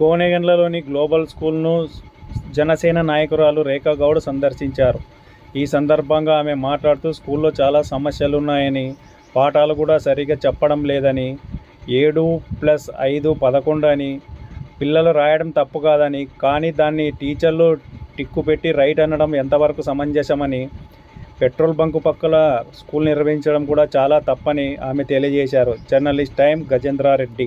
కోనేగండ్లలోని global స్కూల్ను Janasena నాయకురాలు రేఖా గౌడ్ సందర్శించారు. ఈ సందర్భంగా ఆమె మాట్లాడుతూ స్కూల్లో చాలా సమస్యలు ఉన్నాయని పాఠాలు కూడా సరిగ్గా చెప్పడం లేదని ఏడు ప్లస్ ఐదు పదకొండు అని పిల్లలు రాయడం తప్పు కాదని కానీ దాన్ని టీచర్లు టిక్కు పెట్టి రైట్ అనడం ఎంతవరకు సమంజసమని పెట్రోల్ బంకు పక్కల స్కూల్ నిర్వహించడం కూడా చాలా తప్పని ఆమె తెలియజేశారు. జర్నలిస్ట్ టైం గజేంద్రారెడ్డి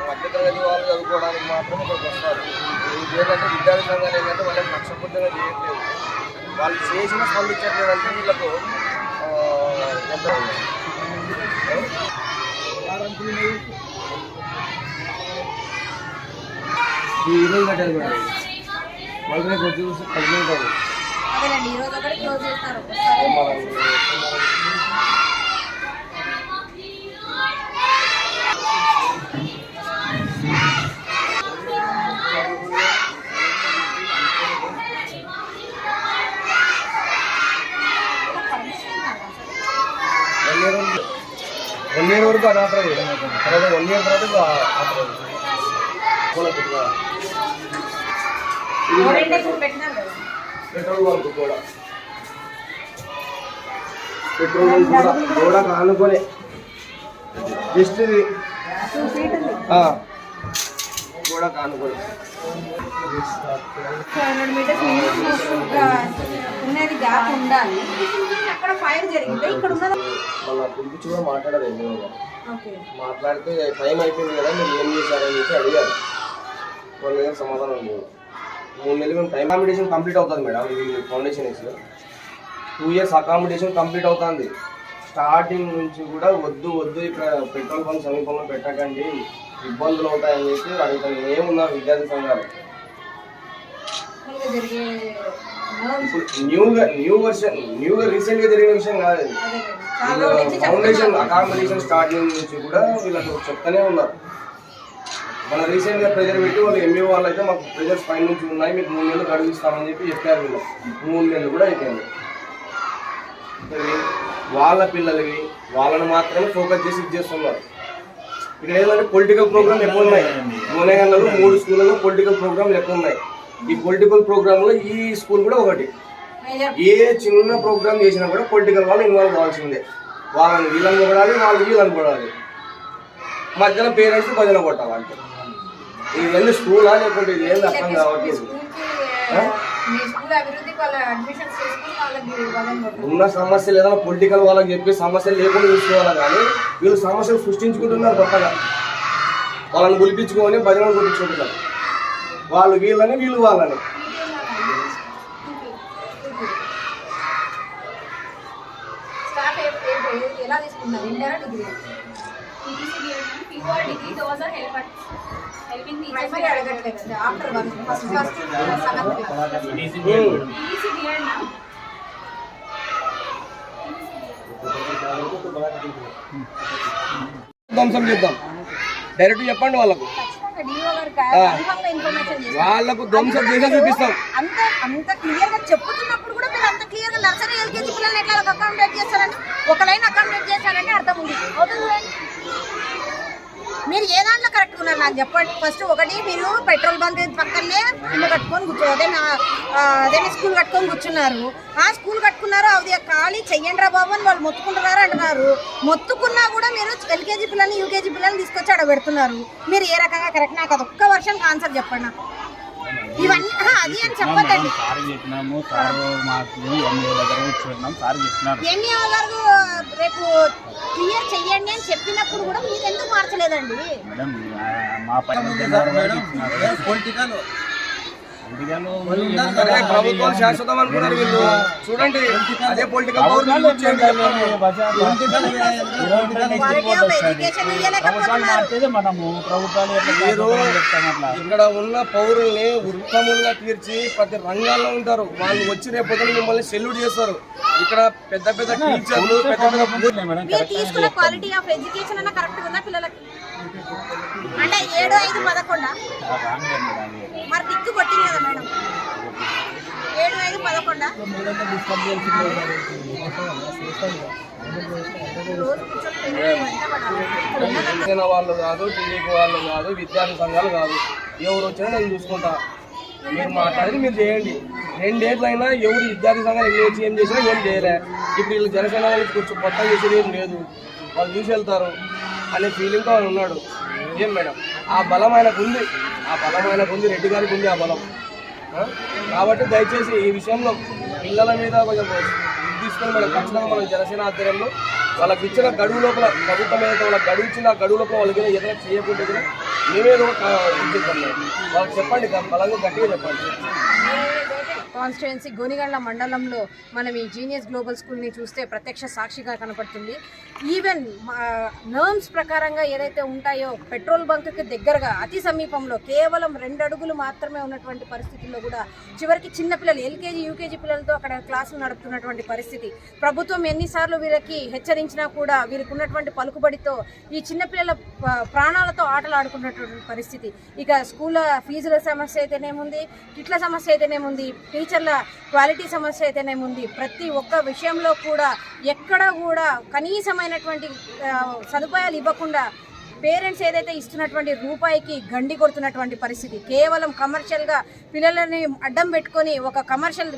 మధ్యతరగతి వాళ్ళు చదువుకోవడానికి మాత్రం ఇక్కడికి వస్తారు. ఇది ఏంటంటే విద్యార్థి సంఘాలు ఏంటంటే వాళ్ళకి లక్ష్యబద్ధంగా చేయట్లేదు. వాళ్ళు చేసిన స్పందించట్లేదు అంటే వీళ్ళకు ఆ, ఎంత ఈరోజు కట్టారు రేపు వచ్చి చూసి పడుకుంటారు అదేనండి ఈ రోజు ఒకటి క్లోజ్ చేస్తారు వన్ ఇయర్ వన్ ఇయర్ వరకు అది ఆపరేది తర్వాత వన్ ఇయర్ తర్వాత ఆపరేది పెట్రోల్ బంక్ కూడా. పెట్రోల్ బంక్ కూడా. కూడా జస్ట్ ఇది. కూడా ఆనుకొని ఫైవ్ హండ్రెడ్ మీటర్స్ ఉన్నది గ్యాప్ ఉండాలి. అక్కడ ఫైర్ జరిగింది? ఇక్కడ ఉన్నది మన పిలిపించి కూడా మాట్లాడారు ఎన్నో ఓకే. మాట్లాడితే టైం అయిపోయింది కదా మీరు ఏం చేశారని చెప్పి అడిగారు. వాళ్ళ దగ్గర సమాధానం లేదు మూడు నెలలు మేము టైం అకామిడేషన్ కంప్లీట్ అవుతుంది మేడం ఇది ఫౌండేషన్ వేసి టూ ఇయర్స్ అకామిడేషన్ కంప్లీట్ అవుతుంది. స్టార్టింగ్ నుంచి కూడా వద్దు వద్దు ఇక్కడ పెట్రోల్ బంక్ సమీపంలో పెట్టకండి ఇబ్బందులు అవుతాయని చెప్పి అడుగుతాను. ఏమున్నారు విద్యార్థి సంఘాలు. ఇప్పుడు న్యూగా న్యూ వర్షన్ న్యూగా రీసెంట్గా జరిగిన విషయం కాదు ఫౌండేషన్. అకామిడేషన్ స్టార్టింగ్ నుంచి కూడా వీళ్ళకు చెప్తానే ఉన్నారు. మన రీసెంట్గా ప్రెజర్ పెట్టి వాళ్ళు ఎంఏ వాళ్ళు అయితే మాకు ప్రెజర్స్ పై నుంచి ఉన్నాయి మీకు మూడు నెలలు గడువిస్తామని చెప్పి చెప్పారు వీళ్ళు. మూడు నెలలు కూడా అయిపోయింది. వాళ్ళ పిల్లలకి వాళ్ళని మాత్రమే ఫోకస్ చేసి ఇది చేస్తున్నారు. ఇక్కడ ఏంటంటే పొలిటికల్ ప్రోగ్రామ్ ఎక్కువ ఉన్నాయి. గోనెగండ్లలో మూడు స్కూళ్ళలో పొలిటికల్ ప్రోగ్రామ్లు ఎక్కువ ఉన్నాయి. ఈ పొలిటికల్ ప్రోగ్రాంలో ఈ స్కూల్ కూడా ఒకటి. ఏ చిన్న ప్రోగ్రామ్ చేసినా కూడా పొలిటికల్ వాళ్ళు ఇన్వాల్వ్ కావాల్సిందే. వాళ్ళని వీళ్ళని కొడాలి వాళ్ళు వీళ్ళని కొడాలి మధ్యలో పేరెంట్స్ భజన కొట్టాలి ఇది ఏంది స్కూలా లేకుంటే ఇది ఏంది అర్థం కావట్లేదు. ఉన్న సమస్యలు ఏదైనా పొలిటికల్ వాళ్ళకి చెప్పి సమస్యలు లేకుండా చూసుకోవాలి కానీ వీళ్ళు సమస్యలు సృష్టించుకుంటున్నారు కొత్తగా. వాళ్ళని గులిపించుకొని భజన గురించుకుంటున్నారు వాళ్ళు వీళ్ళని వీళ్ళు వాళ్ళని. స్టార్ట్ ఎలా తీసుకున్నారు ఇంటరా డిగ్రీ ప్రైమరీ అడగట్లేదు after one first first seventh class ధ్వంసం చేద్దాం. డైరెక్ట్ చెప్పండి వాళ్ళకు. వాళ్ళకు ధ్వంసం చేసే చూపిస్తాం. అంత అంత క్లియర్గా చెప్పుతున్నప్పుడు కూడా మీరు అంత క్లియర్గా నర్సరీ ఎల్కేజీ పిల్లల్ని ఎట్లా అకామిడేట్ చేస్తారండి ఒక లైన్ అకామిడేట్ చేశారంటే అర్థం ఉంది. అవుతుంది? మీరు ఏ దాంట్లో కరెక్ట్ ఉన్నారు నాకు చెప్పండి. ఫస్ట్ ఒకటి మీరు పెట్రోల్ బంక్ పక్కనే ఇల్లు కట్టుకొని కూర్చో అదే అదే స్కూల్ కట్టుకొని కూర్చున్నారు. ఆ స్కూల్ కట్టుకున్నారు చెయ్యండి రా బాబు అని వాళ్ళు మొత్తుకుంటున్నారు అంటున్నారు మొత్తుకున్నా కూడా మీరు ఎల్కేజీ పిల్లల్ని యూకేజీ పిల్లల్ని తీసుకొచ్చి అక్కడ పెడుతున్నారు. మీరు ఏ రకంగా కరెక్ట్ నాకు అది ఒక్క వర్షానికి ఆన్సర్ చెప్పండి నాకు. ఇవన్నీ అది అని సార్ చెప్పినాము సార్ మాకు ఎంఏ దగ్గర కూర్చున్నాం సార్ చెప్పినారు. ఎంఈ గారు రేపు క్లియర్ చెయ్యండి అని చెప్పినప్పుడు కూడా మీరు ఎందుకు మార్చలేదండి? మేడం మా పైన. పొలిటికల్ ప్రభుత్వం శాశ్వతం అనుకున్నారు వీళ్ళు. చూడండి అదే పొలిటికల్ పవర్ మీరు. ఇక్కడ ఉన్న పౌరుల్ని ఉత్తములుగా తీర్చి ప్రతి రంగాల్లో ఉంటారు. వాళ్ళు వచ్చి రేపు పొద్దున మిమ్మల్ని సెల్యూట్ చేస్తారు. ఇక్కడ పెద్ద పెద్ద టీచర్లు పెద్ద పెద్ద మేడం మీరు కరెక్ట్ తీసుకున్న క్వాలిటీ ఆఫ్ ఎడ్యుకేషన్ అన్న కరెక్ట్ ఉందా పిల్లలకి? అంటే ఏడు ఐదు పదకొండా? మరి దిక్కు కొట్టింది కదా మేడం. ఏడు ఐదు పదకొండా? జనసేన వాళ్ళు కాదు టీడీపీ వాళ్ళు కాదు విద్యార్థి సంఘాలు కాదు. ఎవరు వచ్చినా నేను చూసుకుంటా. మీరు మాట్లాడి మీరు చేయండి. రెండేళ్ళైనా ఎవరు విద్యార్థి సంఘాలు ఎన్ని వచ్చి ఏం చేసినా ఏం చేయలే. ఇప్పుడు వీళ్ళు జనసేన వాళ్ళకి కొంచెం కొత్త చేసేది ఏం లేదు. వాళ్ళు చూసి వెళ్తారు. అనే ఫీలింగ్తో ఆయన ఉన్నాడు. ఏం మేడం? ఆ బలం ఆయనకు ఉంది. ఆ బలం ఆయనకు ఉంది. రెడ్డి గారికి ఉంది ఆ బలం. కాబట్టి దయచేసి ఈ విషయంలో పిల్లల మీద కొంచెం తీసుకొని మనం ఖచ్చితంగా మనం జనసేన ఆధ్వర్యంలో వాళ్ళకి ఇచ్చిన గడువు లోపల ప్రభుత్వం ఏదైతే వాళ్ళకి గడువు ఇచ్చిన ఆ గడువు లోపల వాళ్ళకి ఏదైనా చేయకుంటే కూడా మేమే ఒక వాళ్ళకి చెప్పండి బలంగా గట్టిగా చెప్పండి. కాన్స్టిట్యుయెన్సీ గోనిగండ్ల మండలంలో మనం ఈ జీనియస్ గ్లోబల్ స్కూల్ని చూస్తే ప్రత్యక్ష సాక్షిగా కనపడుతుంది. ఈవెన్ నర్మ్స్ ప్రకారంగా ఏదైతే ఉంటాయో పెట్రోల్ బంక్కి దగ్గరగా అతి సమీపంలో కేవలం రెండు అడుగులు మాత్రమే ఉన్నటువంటి పరిస్థితుల్లో కూడా చివరికి చిన్నపిల్లలు ఎల్కేజీ యూకేజీ పిల్లలతో అక్కడ క్లాసులు నడుపుతున్నటువంటి పరిస్థితి. ప్రభుత్వం ఎన్నిసార్లు వీళ్ళకి హెచ్చరించినా కూడా వీరికి ఉన్నటువంటి పలుకుబడితో ఈ చిన్నపిల్లల ప్రాణాలతో ఆటలు ఆడుకున్నటువంటి పరిస్థితి. ఇక స్కూల్ ఫీజుల సమస్య అయితేనేముంది కిట్ల సమస్య అయితేనేముంది టీచర్ల క్వాలిటీ సమస్య అయితేనే ఉంది. ప్రతి ఒక్క విషయంలో కూడా ఎక్కడ కూడా కనీసమైనటువంటి సదుపాయాలు ఇవ్వకుండా పేరెంట్స్ ఏదైతే ఇస్తున్నటువంటి రూపాయికి గండి కొడుతున్నటువంటి పరిస్థితి కేవలం కమర్షియల్గా పిల్లలని అడ్డం పెట్టుకొని ఒక కమర్షియల్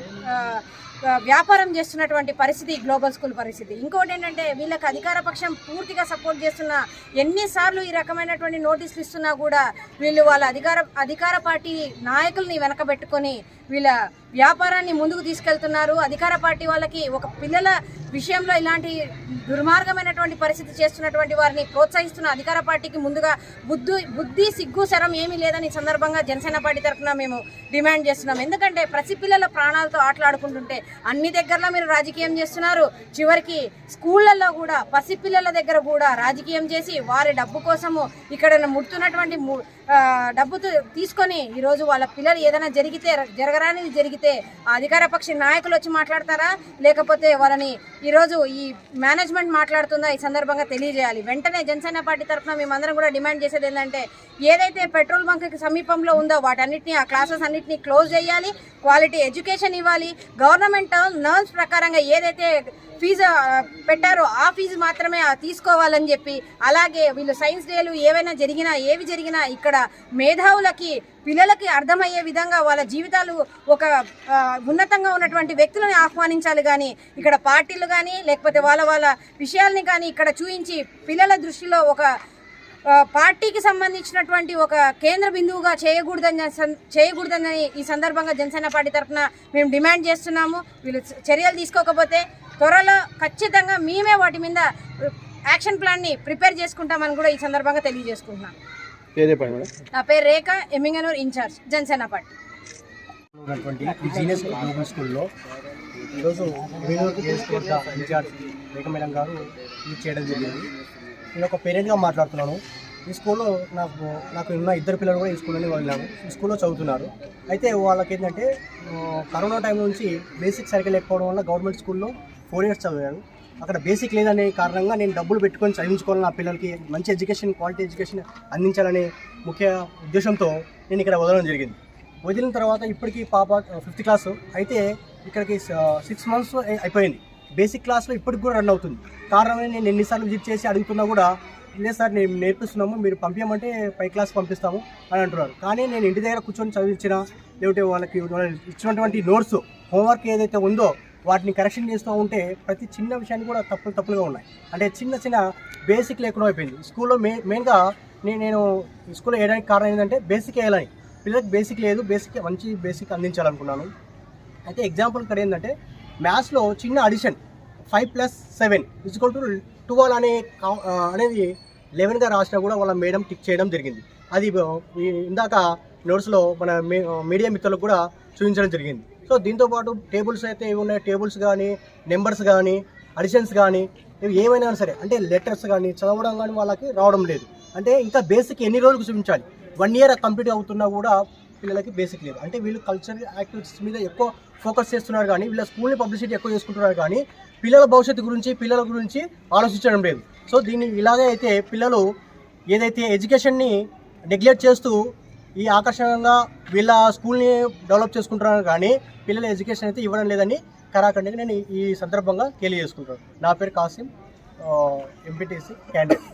వ్యాపారం చేస్తున్నటువంటి పరిస్థితి గ్లోబల్ స్కూల్ పరిస్థితి. ఇంకోటి ఏంటంటే వీళ్ళకి అధికార పక్షం పూర్తిగా సపోర్ట్ చేస్తున్న ఎన్నిసార్లు ఈ రకమైనటువంటి నోటీసులు ఇస్తున్నా కూడా వీళ్ళు వాళ్ళ అధికార అధికార పార్టీ నాయకుల్ని వెనకబెట్టుకొని వీళ్ళ వ్యాపారాన్ని ముందుకు తీసుకెళ్తున్నారు. అధికార పార్టీ వాళ్ళకి ఒక పిల్లల విషయంలో ఇలాంటి దుర్మార్గమైనటువంటి పరిస్థితి చేస్తున్నటువంటి వారిని ప్రోత్సహిస్తున్న అధికార పార్టీకి ముందుగా బుద్ధి బుద్ధి సిగ్గు శరం ఏమీ లేదని సందర్భంగా జనసేన పార్టీ తరఫున మేము డిమాండ్ చేస్తున్నాం. ఎందుకంటే ప్రతి పిల్లల ప్రాణాలతో ఆటలాడుకుంటుంటే అన్ని దగ్గరలో మీరు రాజకీయం చేస్తున్నారు. చివరికి స్కూళ్ళల్లో కూడా పసిపిల్లల దగ్గర కూడా రాజకీయం చేసి వారి డబ్బు కోసము ఇక్కడ ముడుతున్నటువంటి ము- డబ్బు తీసుకొని ఈరోజు వాళ్ళ పిల్లలు ఏదైనా జరిగితే జరగరానిది జరిగితే ఆ అధికార పక్ష నాయకులు వచ్చి మాట్లాడతారా? లేకపోతే వాళ్ళని ఈరోజు ఈ మేనేజ్మెంట్ మాట్లాడుతుందో ఈ సందర్భంగా తెలియజేయాలి. వెంటనే జనసేన పార్టీ తరఫున మేమందరం కూడా డిమాండ్ చేసేది ఏంటంటే ఏదైతే పెట్రోల్ బంక్కి సమీపంలో ఉందో వాటన్నిటిని ఆ క్లాసెస్ అన్నింటినీ క్లోజ్ చేయాలి క్వాలిటీ ఎడ్యుకేషన్ ఇవ్వాలి. గవర్నమెంట్ నర్మ్స్ ప్రకారంగా ఏదైతే ఫీజు పెట్టారో ఆ ఫీజు మాత్రమే తీసుకోవాలని చెప్పి అలాగే వీళ్ళు సైన్స్ డేలు ఏవైనా జరిగినా ఏవి జరిగినా ఇక్కడ మేధావులకి పిల్లలకి అర్థమయ్యే విధంగా వాళ్ళ జీవితాలు ఒక ఉన్నతంగా ఉన్నటువంటి వ్యక్తులను ఆహ్వానించాలి కానీ ఇక్కడ పార్టీలు కానీ లేకపోతే వాళ్ళ వాళ్ళ విషయాల్ని కానీ ఇక్కడ చూయించి పిల్లల దృష్టిలో ఒక పార్టీకి సంబంధించినటువంటి ఒక కేంద్ర బిందువుగా చేయకూడదని చేయకూడదని ఈ సందర్భంగా జనసేన పార్టీ తరఫున మేము డిమాండ్ చేస్తున్నాము. వీళ్ళు చర్యలు తీసుకోకపోతే త్వరలో ఖచ్చితంగా మేమే వాటి మీద యాక్షన్ ప్లాన్ని ప్రిపేర్ చేసుకుంటామని కూడా ఈ సందర్భంగా తెలియజేసుకుంటున్నాం. నా పేరు రేఖ ఎమ్మింగనూర్ ఇన్ఛార్జ్ జనసేన పార్టీ. ఉన్నటువంటి ఈ జీనియస్ గ్లోబల్ స్కూల్లో ఈరోజు నియోజకవర్గ ఇన్ఛార్జ్ రేఖ మేడం గారు ఇది చేయడం జరిగింది. నేను ఒక పేరెంట్గా మాట్లాడుతున్నాను. ఈ స్కూల్లో నాకు నాకు ఉన్న ఇద్దరు పిల్లలు కూడా ఈ స్కూల్లోనే వెళ్ళాము ఈ స్కూల్లో చదువుతున్నారు. అయితే వాళ్ళకి ఏంటంటే కరోనా టైం నుంచి బేసిక్ సరిగ్గా లేకపోవడం వల్ల గవర్నమెంట్ స్కూల్లో ఫోర్ ఇయర్స్ చదివారు. అక్కడ బేసిక్ లేదనే కారణంగా నేను డబ్బులు పెట్టుకొని చదివించుకోవాలి నా పిల్లలకి మంచి ఎడ్యుకేషన్ క్వాలిటీ ఎడ్యుకేషన్ అందించాలనే ముఖ్య ఉద్దేశంతో నేను ఇక్కడ వదలడం జరిగింది. వదిలిన తర్వాత ఇప్పటికీ పాప ఫిఫ్త్ క్లాస్ అయితే ఇక్కడికి సిక్స్ మంత్స్ అయిపోయింది. బేసిక్ క్లాస్లో ఇప్పటికి కూడా రన్ అవుతుంది. కారణం నేను ఎన్నిసార్లు విజిట్ చేసి అడుగుతున్నా కూడా లేదు సార్ నేను నేర్పిస్తున్నాము మీరు పంపించమంటే పై క్లాస్ పంపిస్తాము అని అంటున్నారు. కానీ నేను ఇంటి దగ్గర కూర్చొని చదివించిన లేకుంటే వాళ్ళకి ఇచ్చినటువంటి నోట్స్ హోంవర్క్ ఏదైతే ఉందో వాటిని కరెక్షన్ చేస్తూ ఉంటే ప్రతి చిన్న విషయాన్ని కూడా తప్పులు తప్పులుగా ఉన్నాయి. అంటే చిన్న చిన్న బేసిక్ లేకుండా అయిపోయింది. స్కూల్లో మే మెయిన్గా నేను నేను స్కూల్లో వేయడానికి కారణం ఏంటంటే బేసిక్ వేయాలని. పిల్లలకి బేసిక్ లేదు బేసిక్ మంచి బేసిక్ అందించాలనుకున్నాను. అయితే ఎగ్జాంపుల్ ఇక్కడ ఏంటంటే మ్యాథ్స్లో చిన్న addition five plus seven equal to twelve అనే కా- అనేది లెవెన్గా రాసినా కూడా వాళ్ళ మేడం టిక్ చేయడం జరిగింది. అది ఇందాక నోట్స్లో మన మీ- మీడియా మిత్రులకు కూడా చూపించడం జరిగింది. సో దీంతో పాటు టేబుల్స్ అయితే ఏవి ఉన్నాయి? టేబుల్స్ కానీ నెంబర్స్ కానీ అడిషన్స్ కానీ ఇవి ఏమైనా సరే అంటే లెటర్స్ కానీ చదవడం కానీ వాళ్ళకి రావడం లేదు. అంటే ఇంకా బేసిక్ ఎన్ని రోజులు చూపించాలి వన్ ఇయర్ కంప్లీట్ అవుతున్నా కూడా పిల్లలకి బేసిక్ లేదు. అంటే వీళ్ళు కల్చరల్ యాక్టివిటీస్ మీద ఎక్కువ ఫోకస్ చేస్తున్నారు కానీ వీళ్ళ స్కూల్ని పబ్లిసిటీ ఎక్కువ చేసుకుంటున్నారు కానీ పిల్లల భవిష్యత్తు గురించి పిల్లల గురించి ఆలోచించడం లేదు. సో దీన్ని ఇలాగే అయితే పిల్లలు ఏదైతే ఎడ్యుకేషన్ని నెగ్లెక్ట్ చేస్తూ ఈ ఆకర్షణంగా వీళ్ళ స్కూల్ని డెవలప్ చేసుకుంటున్నారు కానీ పిల్లల ఎడ్యుకేషన్ అయితే ఇవ్వడం లేదని కరాఖండిగా నేను ఈ సందర్భంగా తెలియజేసుకుంటాను నా పేరు కాసిం ఎంపీటీసీ క్యాండిడేట్